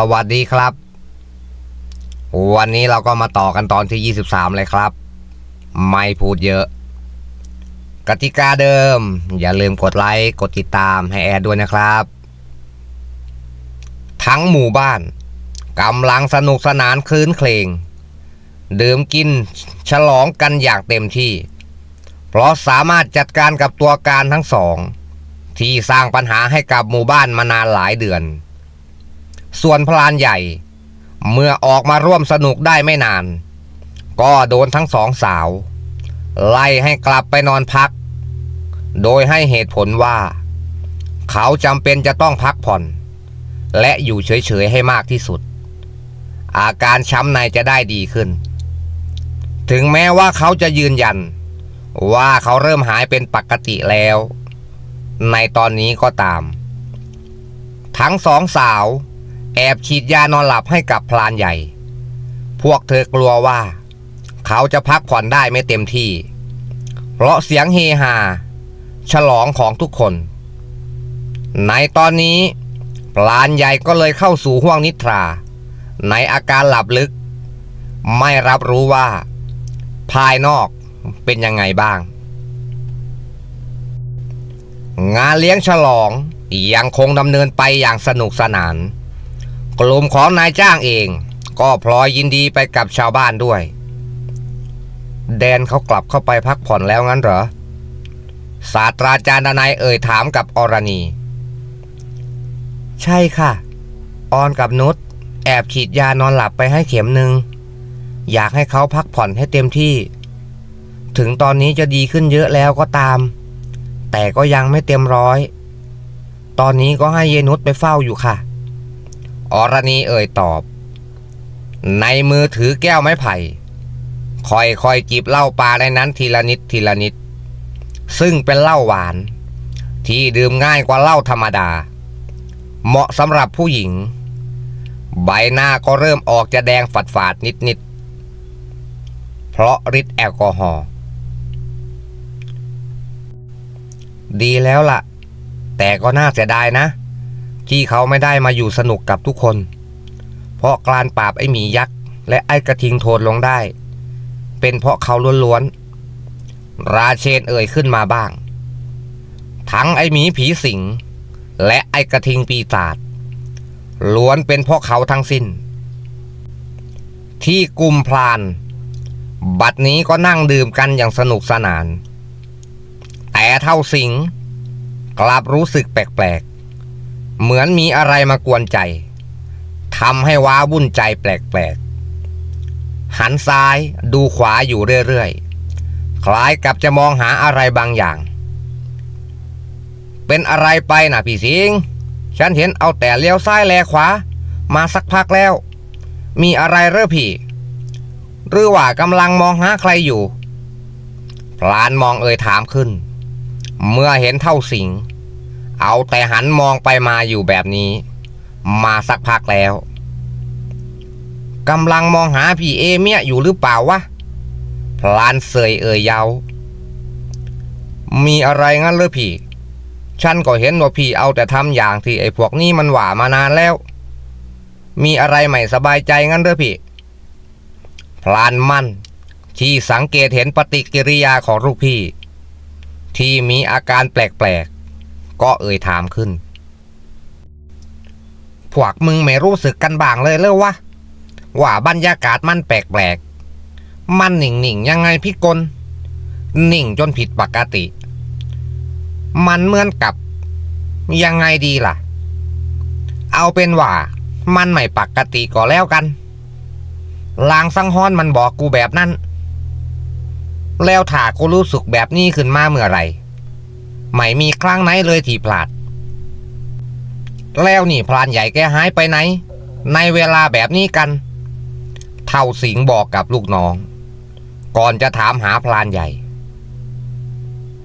สวัสดีครับ วันนี้เราก็มาต่อกันตอนที่ 23 เลยครับ ไม่พูดเยอะ กติกาเดิม อย่าลืมกดไลค์ กดติดตามให้แอดด้วยนะครับ ทั้งหมู่บ้านกำลังสนุกสนานคลื้นเคลงดื่มกินฉลองกันอย่างเต็มที่ เพราะสามารถจัดการกับตัวการทั้งสอง ที่สร้างปัญหาให้กับหมู่บ้านมานานหลายเดือน ส่วนพลานใหญ่ เมื่อออกมาร่วมสนุกได้ไม่นาน ก็โดนทั้งสองสาว ไล่ให้กลับไปนอนพัก โดยให้เหตุผลว่า เขาจำเป็นจะต้องพักผ่อน และอยู่เฉยๆให้มากที่สุด อาการช้ำในจะได้ดีขึ้น ถึงแม้ว่าเขาจะยืนยัน ว่าเขาเริ่มหายเป็นปกติแล้ว ในตอนนี้ก็ตาม ทั้งสองสาว แอบฉีดยานอนหลับให้กับพลานใหญ่ พวกเธอกลัวว่า เขาจะพักผ่อนได้ไม่เต็มที่ เพราะเสียงเฮฮาฉลองของทุกคน ในตอนนี้พลานใหญ่ก็เลยเข้าสู่ห่วงนิทรา ในอาการหลับลึก ไม่รับรู้ว่า ภายนอกเป็นยังไงบ้าง งานเลี้ยงฉลองยังคงดำเนินไปอย่างสนุกสนาน กลุ่มของนายจ้างเอง ก็พลอยยินดีไปกับชาวบ้านด้วย แดนเขากลับเข้าไปพักผ่อนแล้วงั้นเหรอ ศาสตราจารย์ดนายเอ่ยถามกับอรณี ใช่ค่ะ ออนกับนุชแอบฉีดยานอนหลับไปให้เข็มหนึ่ง อยากให้เขาพักผ่อนให้เต็มที่ ถึงตอนนี้จะดีขึ้นเยอะแล้วก็ตาม แต่ก็ยังไม่เต็มร้อย ตอนนี้ก็ให้เยนุชไปเฝ้าอยู่ค่ะ อรณีเอ่ยตอบ ในมือถือแก้วไม้ไผ่ค่อยจิบเหล้าปลาในนั้นทีละนิดทีละนิด ซึ่งเป็นเหล้าหวาน ที่ดื่มง่ายกว่าเหล้าธรรมดา เหมาะสำหรับผู้หญิง ใบหน้าก็เริ่มออกจะแดงฝาดฝาดนิดนิดเพราะฤทธิ์แอลกอฮอล์ดีแล้วล่ะ แต่ก็น่าเสียดายนะ ที่เขาไม่ได้มาอยู่สนุกกับทุกคน เพราะกลานปราบไอ้หมียักษ์และไอ้กระทิงโทนลงได้ เป็นเพราะเขาล้วนๆ ราเชนเอ่ยขึ้นมาบ้าง ทั้งไอ้หมีผีสิง และไอ้กระทิงปีศาจล้วนเป็นเพราะเขาทั้งสิ้น ที่กลุ่มพลาน บัดนี้ก็นั่งดื่มกันอย่างสนุกสนาน แต่เท่าสิง กลับรู้สึกแปลกๆ เหมือนมีอะไรมากวนใจทำให้ว้าวุ่นใจแปลกๆ หันซ้ายดูขวาอยู่เรื่อยๆ คล้ายกับจะมองหาอะไรบางอย่าง เป็นอะไรไปนะพี่สิง ฉันเห็นเอาแต่เลี้ยวซ้ายแลขวา มาสักพักแล้ว มีอะไรเร่อพี่ หรือว่ากำลังมองหาใครอยู่ พลานมองเอ่ยถามขึ้น เมื่อเห็นเท่าสิง เอาแต่หันมองไปมาอยู่แบบนี้ มาสักพักแล้วกำลังมองหาพี่เอเมียอยู่หรือเปล่าวะพลานเสยเอ่ยเยามีอะไรงั้นหรือพี่ ฉันก็เห็นว่าพี่เอาแต่ทำอย่างที่ไอ้พวกนี้มันหว่ามานานแล้ว มีอะไรไม่สบายใจงั้นหรือพี่ พลานมั่น ที่สังเกตเห็นปฏิกิริยาของลูกพี่ ที่มีอาการแปลก ก็เอ่ยถามขึ้น พวกมึงไม่รู้สึกกันบ้างเลยเลยวะ ว่าบรรยากาศมันแปลกๆ มันหนิ่งๆยังไงพี่กลนิ่งจนผิดปกติ มันเหมือนกับ ยังไงดีล่ะ เอาเป็นว่า มันไม่ปกติก็แล้วกันลางสังหรณ์มันบอกกูแบบนั้น แล้วถ้ากูรู้สึกแบบนี้ขึ้นมาเมื่อไหร่ ไม่มีครั้งไหนเลยที่พลาด แล้วนี่พรานใหญ่แกหายไปไหน ในเวลาแบบนี้กัน เท่าสิงบอกกับลูกน้อง ก่อนจะถามหาพรานใหญ่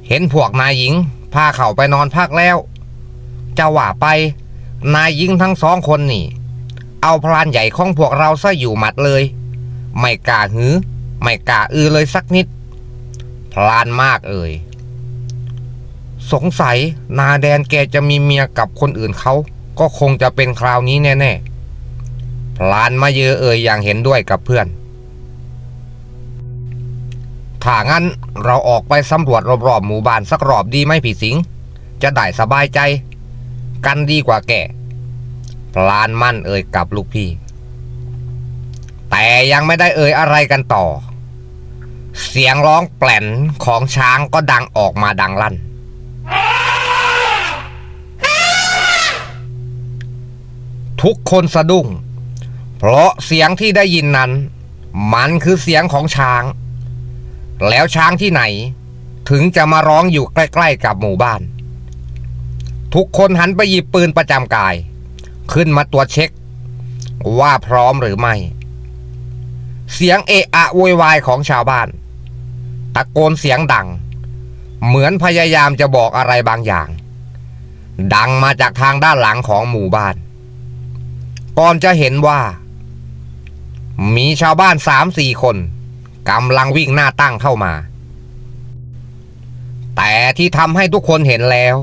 เห็นพวกนายหญิง พาเขาไปนอนพักแล้ว จะว่าไป นายหญิงทั้งสองคนนี่ เอาพรานใหญ่ของพวกเราซะอยู่หมัดเลย ไม่กล้าหือ ไม่กล้าอือเลยสักนิด พลานมากเอ่ย สงสัยนาแดนแกจะมีเมียกับคนอื่นเขาก็คงจะเป็นคราวนี้แน่ลานมาเยอเอ่ยอย่างเห็นด้วยกับเพื่อน ถ้างั้นเราออกไปสำรวจรอบๆหมู่บ้านสักรอบดีไหมพี่สิง จะได้สบายใจ กันดีกว่าแก่พลานมั่นเอ่ยกับลูกพี่ แต่ยังไม่ได้เอ่ยอะไรกันต่อ เสียงร้องแปลนของช้างก็ดังออกมาดังลั่น ทุกคนสะดุ้ง เพราะเสียงที่ได้ยินนั้น มันคือเสียงของช้าง แล้วช้างที่ไหน ถึงจะมาร้องอยู่ใกล้ ๆ กับหมู่บ้าน ทุกคนหันไปหยิบปืนประจำกาย ขึ้นมาตรวจเช็ค ว่าพร้อมหรือไม่ เสียงเอะอะโวยวายของชาวบ้าน ตะโกนเสียงดัง เหมือนพยายามจะบอกอะไรบางอย่าง ดังมาจากทางด้านหลังของหมู่บ้าน ก่อนจะเห็นว่า มีชาวบ้านสามสี่คนกำลังวิ่งหน้าตั้งเข้ามา แต่ที่ทำให้ทุกคนเห็นแล้ว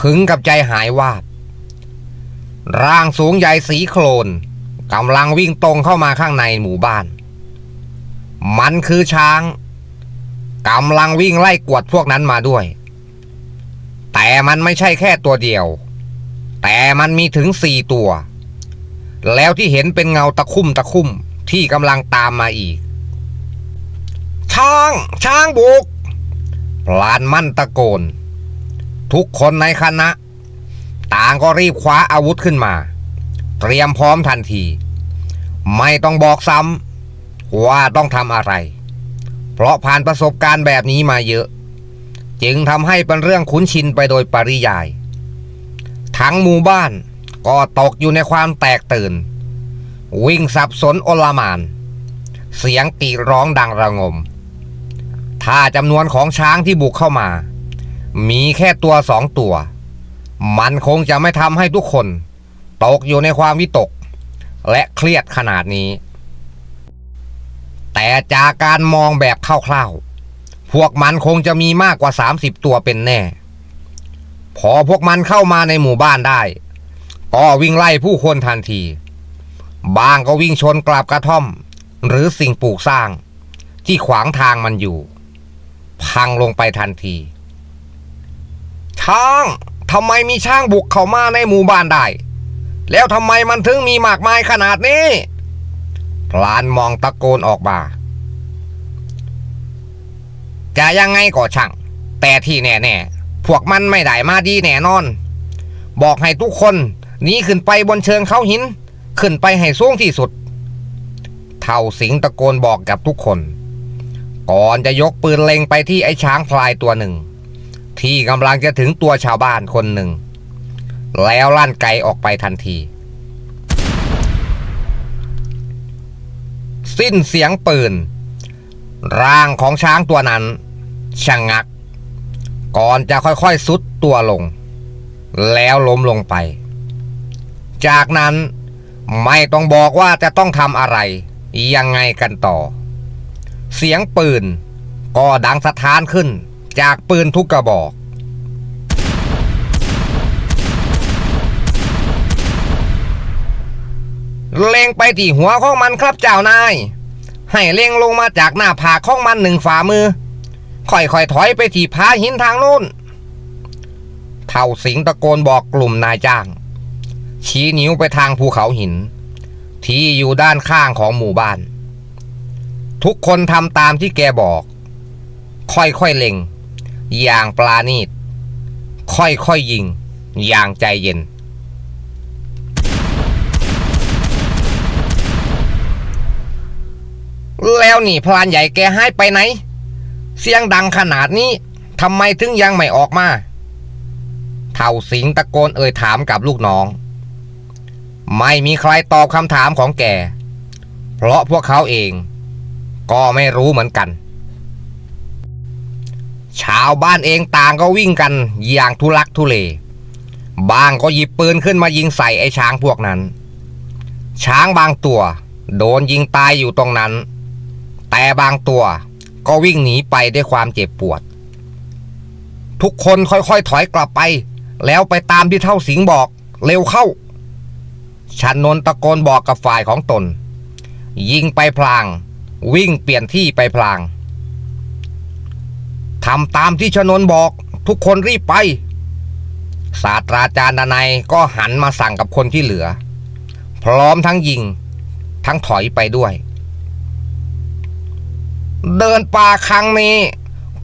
ถึงกับใจหายวาบ ร่างสูงใหญ่สีโคลนกำลังวิ่งตรงเข้ามาข้างในหมู่บ้าน มันคือช้างกำลังวิ่งไล่กวดพวกนั้นมาด้วย แต่มันไม่ใช่แค่ตัวเดียว แต่มันมีถึงสี่ตัว แล้วที่เห็นเป็นเงาตะคุ่มตะคุ่มที่กำลังตามมาอีก ช้าง ช้างบุกพลานมั่นตะโกน ทุกคนในคณะ ต่างก็รีบคว้าอาวุธขึ้นมา เตรียมพร้อมทันที ไม่ต้องบอกซ้ำว่าต้องทำอะไร เพราะผ่านประสบการณ์แบบนี้มาเยอะ จึงทำให้เป็นเรื่องคุ้นชินไปโดยปริยาย ทั้งหมู่บ้าน ก็ตกอยู่ในความแตกตื่น วิ่งสับสนโอลหมาน เสียงกรีร้องดังระงม ถ้าจำนวนของช้างที่บุกเข้ามา มีแค่ตัวสองตัว มันคงจะไม่ทำให้ทุกคน ตกอยู่ในความวิตก และเครียดขนาดนี้ แต่จากการมองแบบคร่าวๆ พวกมันคงจะมีมากกว่า 30 ตัวเป็นแน่ พอพวกมันเข้ามาในหมู่บ้านได้ ก็วิ่งไล่ผู้คนทันที บางก็วิ่งชนกลับกระท่อม หรือสิ่งปลูกสร้าง ที่ขวางทางมันอยู่ พังลงไปทันที ช้างทำไมมีช้างบุกเข้ามาในหมู่บ้านได้ แล้วทำไมมันถึงมีมากมายขนาดนี้พลานมองตะโกนออกมาจะยังไงก็ช่าง แต่ที่แน่ๆ พวกมันไม่ได้มาดีแน่นอน บอกให้ทุกคน หนีขึ้นไปบนเชิงเขาหิน ขึ้นไปให้สูงที่สุด เท่าสิงตะโกนบอกกับทุกคน ก่อนจะยกปืนเล็งไปที่ไอ้ช้างพลายตัวหนึ่ง ที่กำลังจะถึงตัวชาวบ้านคนหนึ่ง แล้วลั่นไกออกไปทันที สิ้นเสียงปืน ร่างของช้างตัวนั้นชะงงัก ก่อนจะค่อยๆสุดตัวลง แล้วล้มลงไป จากนั้นไม่ต้องบอกว่าจะต้องทำอะไร ยังไงกันต่อ เสียงปืน ก็ดังสะท้านขึ้น จากปืนทุกกระบอก เล็งไปที่หัวของมันครับเจ้านาย ให้เล็งลงมาจากหน้าผากของมันหนึ่งฝ่ามือ ค่อยๆถอยไปที่ผาหินทางโน้นเท่าสิงตะโกนบอกกลุ่มนายจ้าง ชี้นิ้วไปทางภูเขาหิน ที่อยู่ด้านข้างของหมู่บ้าน ทุกคนทำตามที่แกบอก ค่อยๆเล็ง อย่างปลาณีต ค่อยๆยิง อย่างใจเย็น แล้วนี่พลานใหญ่แกหายไปไหน เสียงดังขนาดนี้ทำไมถึงยังไม่ออกมา เท่าสิงตะโกนเอ่ยถามกับลูกน้อง ไม่มีใครตอบคำถามของแก เพราะพวกเขาเอง ก็ไม่รู้เหมือนกัน ชาวบ้านเองต่างก็วิ่งกันอย่างทุลักทุเลบางก็หยิบปืนขึ้นมายิงใส่ไอ้ช้างพวกนั้น ช้างบางตัว โดนยิงตายอยู่ตรงนั้น แต่บางตัวก็วิ่งหนีไปด้วยความเจ็บปวด ทุกคนค่อยๆถอยกลับไป แล้วไปตามที่เท่าสิงบอก เร็วเข้า ชานนท์ตะโกนบอกกับฝ่ายของตน ยิงไปพลาง วิ่งเปลี่ยนที่ไปพลางทำตามที่ชนนบอกทุกคนรีบไปศาสตราจารย์ดนัยก็หันมาสั่งกับคนที่เหลือ พร้อมทั้งยิง ทั้งถอยไปด้วย เดินป่าครั้งนี้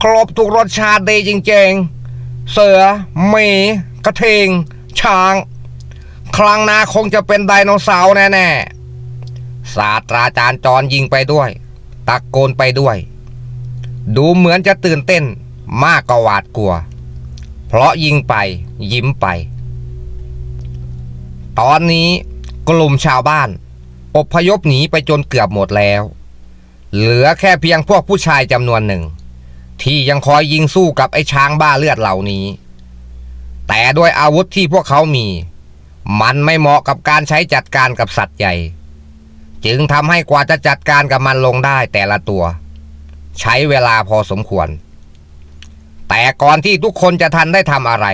ครบทุกรสชาติดีจริงๆ เสือหมีกระทิงช้าง ครั้งหน้าคงจะเป็นไดโนเสาร์แน่ๆศาสตราจารย์จรยิงไปด้วย ตะโกนไปด้วย ดูเหมือนจะตื่นเต้นมากกว่าหวาดกลัว เพราะยิงไปยิ้มไป ตอนนี้กลุ่มชาวบ้าน อบพยพหนีไปจนเกือบหมดแล้ว เหลือแค่เพียงพวกผู้ชายจำนวนหนึ่ง ที่ยังคอยยิงสู้กับไอ้ช้างบ้าเลือดเหล่านี้ แต่ด้วยอาวุธที่พวกเขามี มันไม่เหมาะกับการใช้จัดการกับสัตว์ใหญ่ จึงทำให้กว่าจะจัดการกับมันลงได้แต่ละตัว ใช้เวลาพอสมควร แต่ก่อนที่ทุกคนจะทันได้ทำอะไร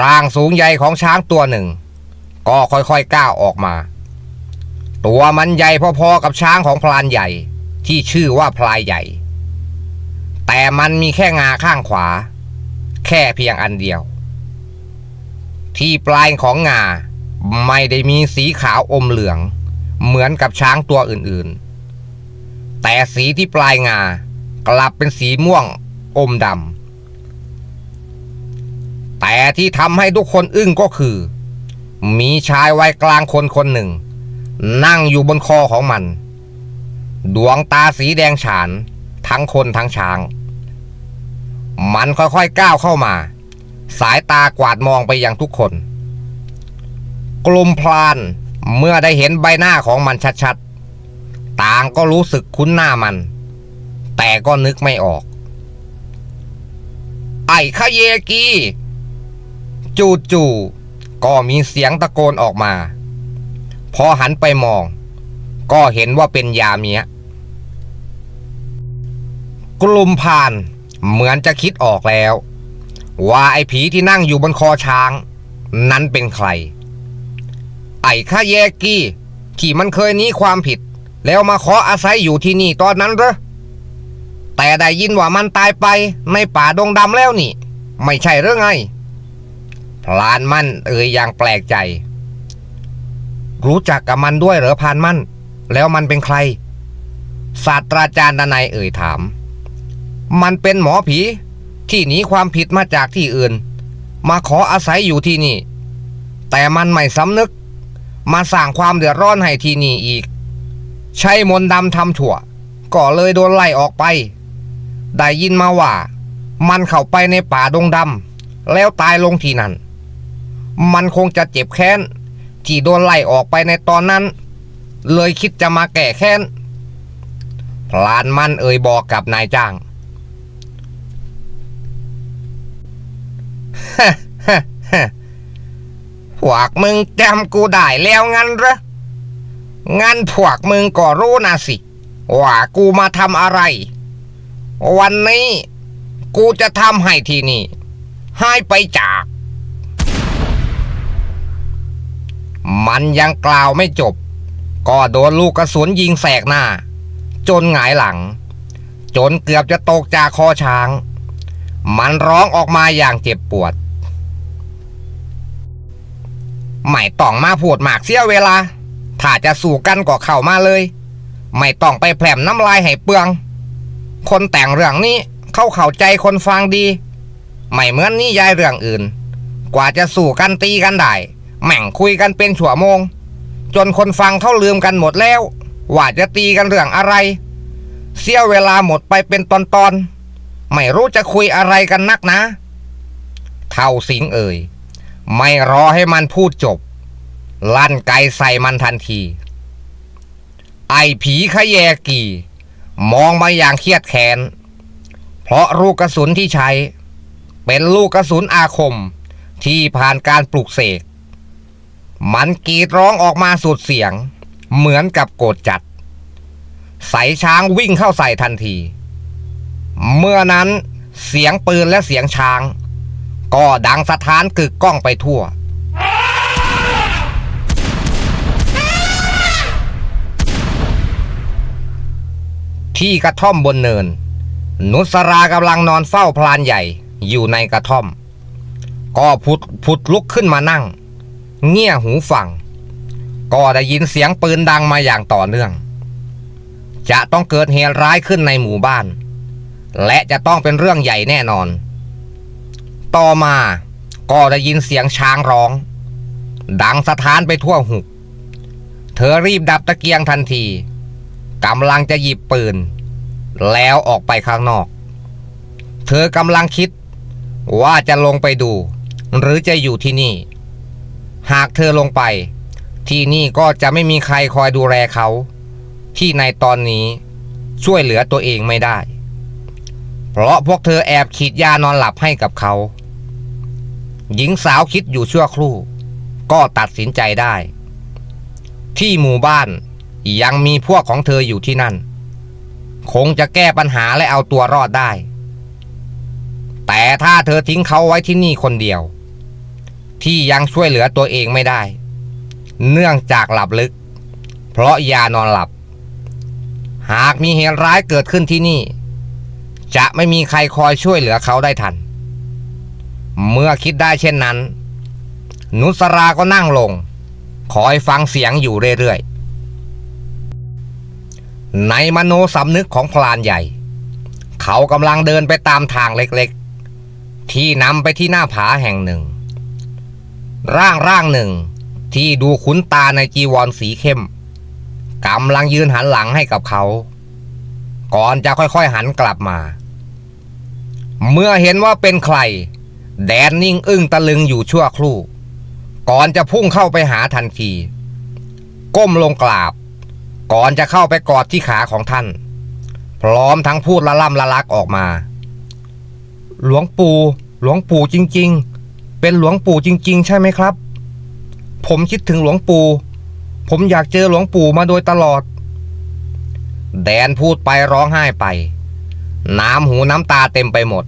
ร่างสูงใหญ่ของช้างตัวหนึ่ง ก็ค่อยๆก้าวออกมา ตัวมันใหญ่พอๆกับช้างของพลานใหญ่ที่ชื่อว่าพลายใหญ่ แต่มันมีแค่งาข้างขวา แค่เพียงอันเดียว ที่ปลายของงาไม่ได้มีสีขาวอมเหลือง เหมือนกับช้างตัวอื่นๆ แต่สีที่ปลายงากลับเป็นสีม่วงอมดำแต่ที่ทำให้ทุกคนอึ้งก็คือ มีชายวัยกลางคนคนหนึ่ง นั่งอยู่บนคอของมัน ดวงตาสีแดงฉาน ทั้งคนทั้งช้าง มันค่อยๆก้าวเข้ามา สายตากวาดมองไปยังทุกคน กลุ่มพลานเมื่อได้เห็นใบหน้าของมันชัดๆ ต่างก็รู้สึกคุ้นหน้ามัน แต่ก็นึกไม่ออก ไอ้ขะเยกีจู่ๆก็มีเสียงตะโกนออกมา พอหันไปมอง ก็เห็นว่าเป็นยาเมียกลุ่มพานเหมือนจะคิดออกแล้ว ว่าไอ้ผีที่นั่งอยู่บนคอช้าง นั้นเป็นใคร ไอ้ข้าแยกี้ที่มันเคยหนีความผิด แล้วมาขออาศัยอยู่ที่นี่ตอนนั้นเหรอแต่ได้ยินว่ามันตายไปในป่าดงดำแล้วนี่ ไม่ใช่หรือไง พลานมั่นเอ่ยอย่างแปลกใจ รู้จักกับมันด้วยเหรอพานมั่น แล้วมันเป็นใคร ศาสตราจารย์ดนัยเอ่ยถาม มันเป็นหมอผี ที่หนีความผิดมาจากที่อื่น มาขออาศัยอยู่ที่นี่ แต่มันไม่สำนึก มาสร้างความเดือดร้อนให้ที่นี่อีก ใช้มนต์ดำทำถั่ว ก็เลยโดนไล่ออกไป ได้ยินมาว่า มันเข้าไปในป่าดงดำแล้วตายลงที่นั่น มันคงจะเจ็บแค้น ที่โดนไล่ออกไปในตอนนั้น เลยคิดจะมาแก้แค้นพลานมันเอ่ยบอกกับนายจ้าง พวกมึงจำกูได้แล้วงั้นเหรอ งั้นพวกมึงก็รู้นะสิ ว่ากูมาทำอะไร วันนี้ กูจะทำให้ที่นี่ ใหายไปจาก มันยังกล่าวไม่จบ ก็โดนลูกกระสุนยิงแสกหน้า จนหงายหลัง จนเกือบจะตกจากคอช้าง มันร้องออกมาอย่างเจ็บปวด ไม่ต้องมาพูดหมากเสียเวลา ถ้าจะสู้กันก็เข้ามาเลย ไม่ต้องไปแผลมน้ำลายให้เปลือง คนแต่งเรื่องนี้เข้าเข้าใจคนฟังดี ไม่เหมือนนิยายเรื่องอื่น กว่าจะสู้กันตีกันได้แม่งคุยกันเป็นชั่วโมง จนคนฟังเขาลืมกันหมดแล้ว ว่าจะตีกันเรื่องอะไร เสียเวลาหมดไปเป็นตอนๆไม่รู้จะคุยอะไรกันนักนะ เท่าสิงเอ่ย ไม่รอให้มันพูดจบ ลั่นไกใส่มันทันที ไอ้ผีขยแยกีมองมาอย่างเครียดแค้น เพราะลูกกระสุนที่ใช้ เป็นลูกกระสุนอาคมที่ผ่านการปลูกเสก มันกรีดร้องออกมาสุดเสียง เหมือนกับโกรธจัดใส่ช้างวิ่งเข้าใส่ทันที เมื่อนั้นเสียงปืนและเสียงช้าง ก็ดังสถานกึกก้องไปทั่ว ที่กระท่อมบนเนิน นุสรากำลังนอนเฝ้าพลานใหญ่อยู่ในกระท่อม ก็ผุดผุดลุกขึ้นมานั่ง เงี่ยหูฟัง ก็ได้ยินเสียงปืนดังมาอย่างต่อเนื่อง จะต้องเกิดเหตุร้ายขึ้นในหมู่บ้าน และจะต้องเป็นเรื่องใหญ่แน่นอน ต่อมาก็ได้ยินเสียงช้างร้อง ดังสะท้านไปทั่วหุบ เธอรีบดับตะเกียงทันทีกำลังจะหยิบปืน แล้วออกไปข้างนอก เธอกำลังคิดว่าจะลงไปดู หรือจะอยู่ที่นี่ หากเธอลงไป ที่นี่ก็จะไม่มีใครคอยดูแลเขา ที่ในตอนนี้ช่วยเหลือตัวเองไม่ได้ เพราะพวกเธอแอบขีดยานอนหลับให้กับเขา หญิงสาวคิดอยู่ชั่วครู่ ก็ตัดสินใจได้ ที่หมู่บ้านยังมีพวกของเธออยู่ที่นั่น คงจะแก้ปัญหาและเอาตัวรอดได้ แต่ถ้าเธอทิ้งเขาไว้ที่นี่คนเดียว ที่ยังช่วยเหลือตัวเองไม่ได้ เนื่องจากหลับลึก เพราะยานอนหลับ หากมีเหตุร้ายเกิดขึ้นที่นี่ จะไม่มีใครคอยช่วยเหลือเขาได้ทัน เมื่อคิดได้เช่นนั้น นุสราก็นั่งลง คอยฟังเสียงอยู่เรื่อยๆ ในมโนสำนึกของพลานใหญ่ เขากำลังเดินไปตามทางเล็กๆ ที่นำไปที่หน้าผาแห่งหนึ่ง ร่างร่างหนึ่งที่ดูคุ้นตาในจีวรสีเข้มกำลังยืนหันหลังให้กับเขา ก่อนจะค่อยๆหันกลับมา เมื่อเห็นว่าเป็นใคร แดนนิ่งอึ้งตะลึงอยู่ชั่วครู่ ก่อนจะพุ่งเข้าไปหาทันที ก้มลงกราบ ก่อนจะเข้าไปกอดที่ขาของท่าน พร้อมทั้งพูดละล่ำละลักออกมา หลวงปู่หลวงปู่จริง ๆ เป็นหลวงปู่จริง ๆ ใช่ไหมครับ ผมคิดถึงหลวงปู่ผมอยากเจอหลวงปู่มาโดยตลอด แดนพูดไปร้องไห้ไป น้ำหูน้ำตาเต็มไปหมด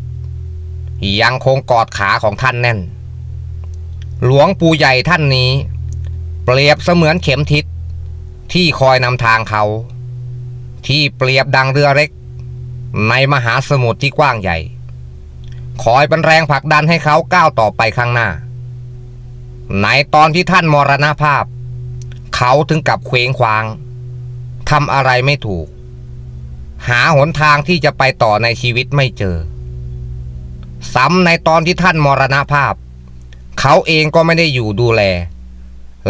ยังคงกอดขาของท่านแน่น หลวงปู่ใหญ่ท่านนี้ เปรียบเสมือนเข็มทิศที่คอยนำทางเขา ที่เปรียบดังเรือเล็ก ในมหาสมุทรที่กว้างใหญ่ คอยเป็นแรงผลักดันให้เขาก้าวต่อไปข้างหน้า ในตอนที่ท่านมรณภาพ เขาถึงกับเคว้งคว้างทำอะไรไม่ถูก หาหนทางที่จะไปต่อในชีวิตไม่เจอ ซ้ำในตอนที่ท่านมรณภาพ เขาเองก็ไม่ได้อยู่ดูแล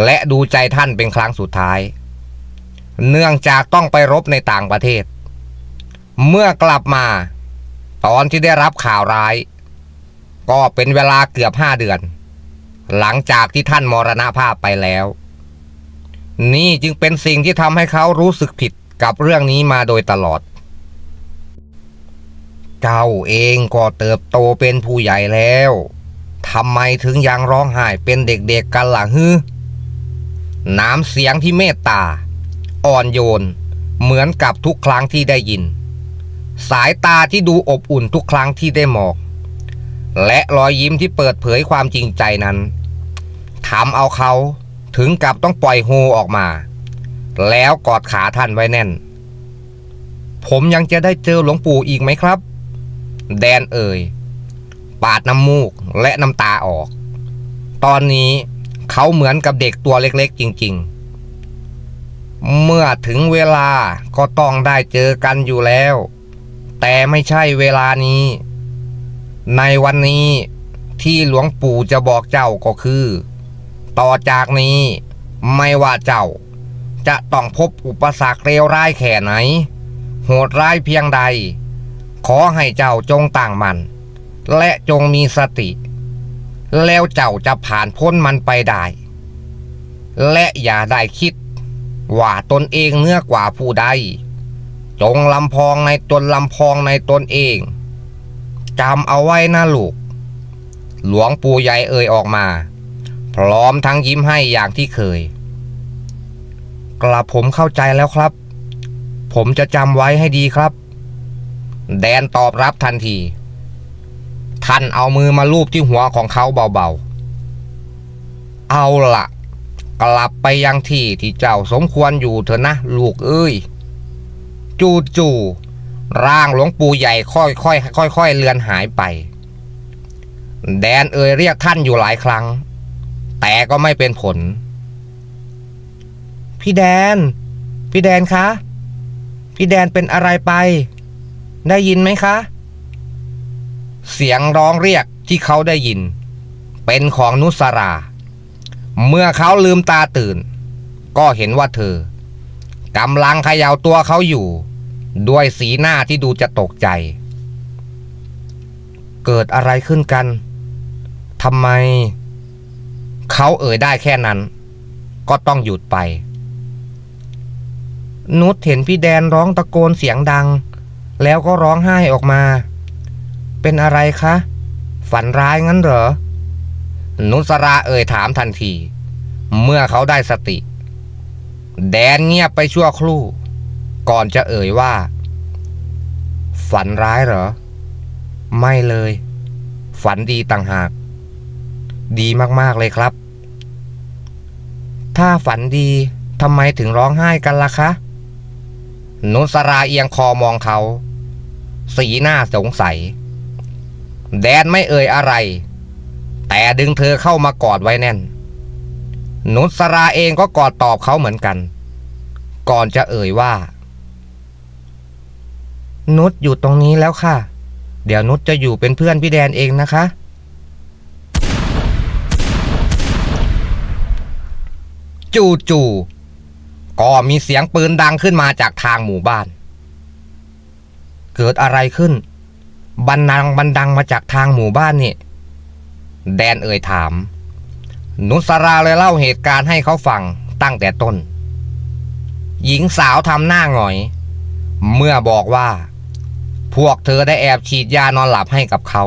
และดูใจท่านเป็นครั้งสุดท้าย เนื่องจากต้องไปรบในต่างประเทศ เมื่อกลับมา ตอนที่ได้รับข่าวร้าย ก็เป็นเวลาเกือบห้าเดือน หลังจากที่ท่านมรณภาพไปแล้ว นี่จึงเป็นสิ่งที่ทำให้เขารู้สึกผิดกับเรื่องนี้มาโดยตลอด เจ้าเองก็เติบโตเป็นผู้ใหญ่แล้วทำไมถึงยังร้องไห้เป็นเด็กๆกันล่ะฮึน้ำเสียงที่เมตตา อ่อนโยน เหมือนกับทุกครั้งที่ได้ยิน สายตาที่ดูอบอุ่นทุกครั้งที่ได้มอง และรอยยิ้มที่เปิดเผยความจริงใจนั้นทำเอาเขาถึงกับต้องปล่อยโฮออกมา แล้วกอดขาท่านไว้แน่น ผมยังจะได้เจอหลวงปู่อีกไหมครับ แดนเอ่ย ปาดน้ำมูกและน้ำตาออก ตอนนี้เขาเหมือนกับเด็กตัวเล็กๆจริง ๆ เมื่อถึงเวลาก็ต้องได้เจอกันอยู่แล้ว แต่ไม่ใช่เวลานี้ ในวันนี้ที่หลวงปู่จะบอกเจ้าก็คือ ต่อจากนี้ไม่ว่าเจ้า จะต้องพบอุปสรรคเลวร้ายแค่ไหน โหดร้ายเพียงใด ขอให้เจ้าจงตั้งมัน และจงมีสติ แล้วเจ้าจะผ่านพ้นมันไปได้ และอย่าได้คิด ว่าตนเองเหนื้อกว่าผู้ใด จงลำพองในตนลำพองในตนเองจำเอาไว้นะลูก หลวงปู่ใหญ่เอ่ยออกมา พร้อมทั้งยิ้มให้อย่างที่เคย กลับผมเข้าใจแล้วครับ ผมจะจำไว้ให้ดีครับ แดนตอบรับทันที ท่านเอามือมาลูบที่หัวของเขาเบาๆ เอาละกลับไปยังที่ที่เจ้าสมควรอยู่เถอะนะ ลูกเอ้ย จู่ๆร่างหลวงปู่ใหญ่ค่อยๆค่อยๆเลือนหายไป แดนเอ่ยเรียกท่านอยู่หลายครั้ง แต่ก็ไม่เป็นผล พี่แดน พี่แดนคะ พี่แดนเป็นอะไรไป ได้ยินไหมคะ เสียงร้องเรียกที่เขาได้ยิน เป็นของนุสรา เมื่อเขาลืมตาตื่น ก็เห็นว่าเธอกำลังเขย่าตัวเขาอยู่ ด้วยสีหน้าที่ดูจะตกใจ เกิดอะไรขึ้นกันทำไม เขาเอ่ยได้แค่นั้น ก็ต้องหยุดไป นุชเห็นพี่แดนร้องตะโกนเสียงดัง แล้วก็ร้องไห้ออกมา เป็นอะไรคะ ฝันร้ายงั้นเหรอ นุสราเอ่ยถามทันที เมื่อเขาได้สติ แดนเงียบไปชั่วครู่ ก่อนจะเอ่ยว่า ฝันร้ายเหรอ ไม่เลย ฝันดีต่างหาก ดีมากๆเลยครับ ถ้าฝันดีทำไมถึงร้องไห้กันล่ะคะนุสราเอียงคอมองเขา สีหน้าสงสัย แดนไม่เอ่ยอะไร แต่ดึงเธอเข้ามากอดไว้แน่น นุสราเองก็กอดตอบเขาเหมือนกัน ก่อนจะเอ่ยว่า นุชอยู่ตรงนี้แล้วค่ะ เดี๋ยวนุชจะอยู่เป็นเพื่อนพี่แดนเองนะคะ จู่จู่ๆก็มีเสียงปืนดังขึ้นมาจากทางหมู่บ้าน เกิดอะไรขึ้น บันดังบันดังมาจากทางหมู่บ้านนี่ แดนเอ่ยถาม นุสราเลยเล่าเหตุการณ์ให้เขาฟังตั้งแต่ต้น หญิงสาวทำหน้าหงอย เมื่อบอกว่า พวกเธอได้แอบฉีดยานอนหลับให้กับเขา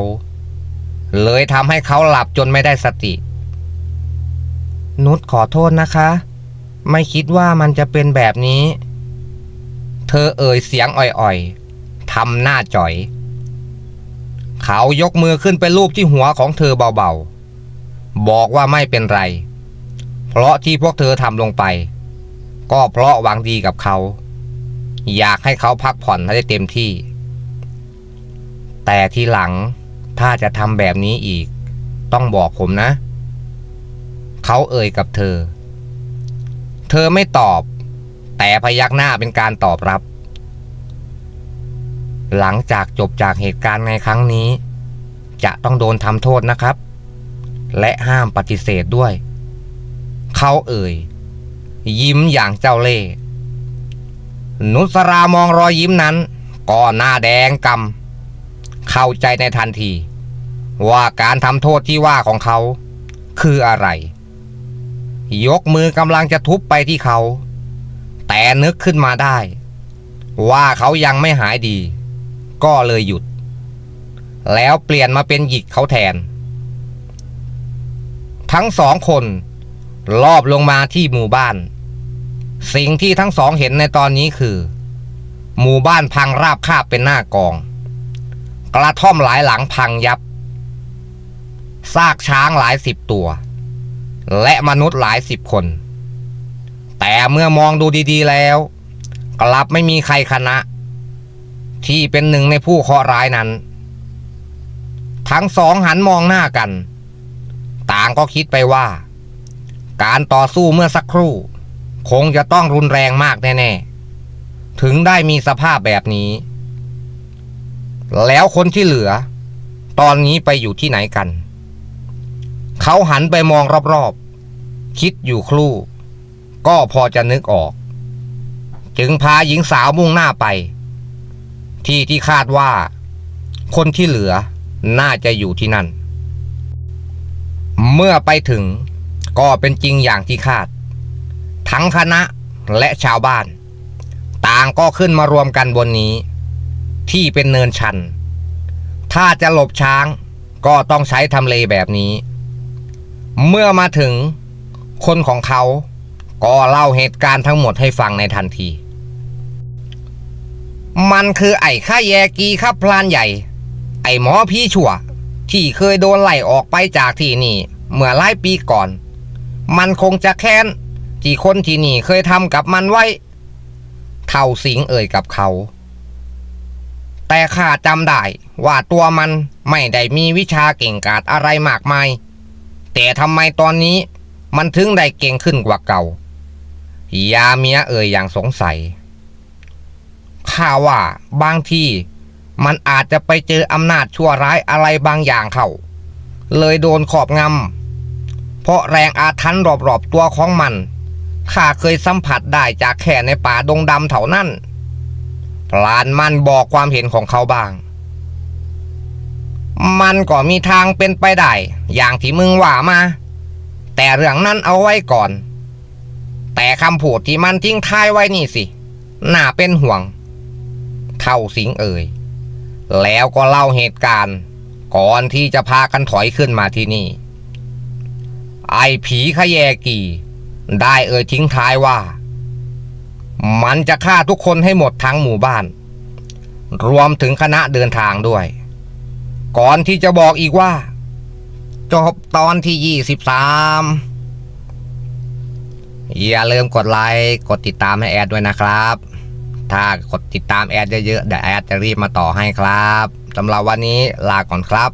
เลยทำให้เขาหลับจนไม่ได้สติ นุชขอโทษนะคะ ไม่คิดว่ามันจะเป็นแบบนี้ เธอเอ่ยเสียงอ่อยๆ ทำหน้าจ่อย เขายกมือขึ้นไปลูบที่หัวของเธอเบาๆ บอกว่าไม่เป็นไร เพราะที่พวกเธอทำลงไป ก็เพราะหวังดีกับเขา อยากให้เขาพักผ่อนให้ได้เต็มที่ แต่ทีหลังถ้าจะทำแบบนี้อีก ต้องบอกผมนะ เขาเอ่ยกับเธอ เธอไม่ตอบ แต่พยักหน้าเป็นการตอบรับ หลังจากจบจากเหตุการณ์ในครั้งนี้ จะต้องโดนทำโทษนะครับ และห้ามปฏิเสธด้วย เขาเอ่ย ยิ้มอย่างเจ้าเล่นุสรามองรอยยิ้มนั้น ก็หน้าแดงกำเข้าใจในทันที ว่าการทำโทษที่ว่าของเขา คืออะไร ยกมือกำลังจะทุบไปที่เขา แต่นึกขึ้นมาได้ ว่าเขายังไม่หายดี ก็เลยหยุด แล้วเปลี่ยนมาเป็นหยิกเขาแทน ทั้งสองคนลอบลงมาที่หมู่บ้าน สิ่งที่ทั้งสองเห็นในตอนนี้คือ หมู่บ้านพังราบคาบเป็นหน้ากอง กระท่อมหลายหลังพังยับซากช้างหลายสิบตัว และมนุษย์หลายสิบคน แต่เมื่อมองดูดีๆแล้ว กลับไม่มีใครคณะ ที่เป็นหนึ่งในผู้เคราะห์ร้ายนั้น ทั้งสองหันมองหน้ากัน ต่างก็คิดไปว่า การต่อสู้เมื่อสักครู่ คงจะต้องรุนแรงมากแน่ๆ ถึงได้มีสภาพแบบนี้ แล้วคนที่เหลือ ตอนนี้ไปอยู่ที่ไหนกัน เขาหันไปมองรอบๆ คิดอยู่ครู่ ก็พอจะนึกออก จึงพาหญิงสาวมุ่งหน้าไป ที่ที่คาดว่า คนที่เหลือน่าจะอยู่ที่นั่น เมื่อไปถึงก็เป็นจริงอย่างที่คาด ทั้งคณะและชาวบ้าน ต่างก็ขึ้นมารวมกันบนนี้ ที่เป็นเนินชัน ถ้าจะหลบช้างก็ต้องใช้ทำเลแบบนี้ เมื่อมาถึงคนของเขาก็เล่าเหตุการณ์ทั้งหมดให้ฟังในทันที มันคือไอ้ข้าแยกีครับพลานใหญ่ ไอ้หมอพี่ชั่ว ที่เคยโดนไล่ออกไปจากที่นี่ เมื่อหลายปีก่อน มันคงจะแค้น ที่คนที่นี่เคยทำกับมันไว้ เท่าสิงเอ่ยกับเขา แต่ข้าจำได้ว่าตัวมันไม่ได้มีวิชาเก่งกาจอะไรมากมาย แต่ทำไมตอนนี้มันถึงได้เก่งขึ้นกว่าเก่า ยาเมียเอ่ยอย่างสงสัย ข้าว่าบางทีมันอาจจะไปเจออำนาจชั่วร้ายอะไรบางอย่างเขาเลยโดนขอบงำเพราะแรงอาถรรพ์รอบๆตัวของมันข้าเคยสัมผัสได้จากแค่ในป่าดงดำเท่านั้นพลานมันบอกความเห็นของเขาบ้าง มันก็มีทางเป็นไปได้ อย่างที่มึงว่ามา แต่เรื่องนั้นเอาไว้ก่อน แต่คำพูดที่มันทิ้งท้ายไว้นี่สิ น่าเป็นห่วง เท่าสิงเอ่ย แล้วก็เล่าเหตุการณ์ ก่อนที่จะพากันถอยขึ้นมาที่นี่ ไอ้ผีขยแยกีได้เอ่ยทิ้งท้ายว่า มันจะฆ่าทุกคนให้หมดทั้งหมู่บ้าน รวมถึงคณะเดินทางด้วย ก่อนที่จะบอกอีกว่า จบตอนที่ยี่สิบสามอย่าลืมกดไลค์ กดติดตามให้แอดด้วยนะครับ ถ้ากดติดตามแอดเยอะๆเดี๋ยวแอดจะรีบมาต่อให้ครับสำหรับวันนี้ลาก่อนครับ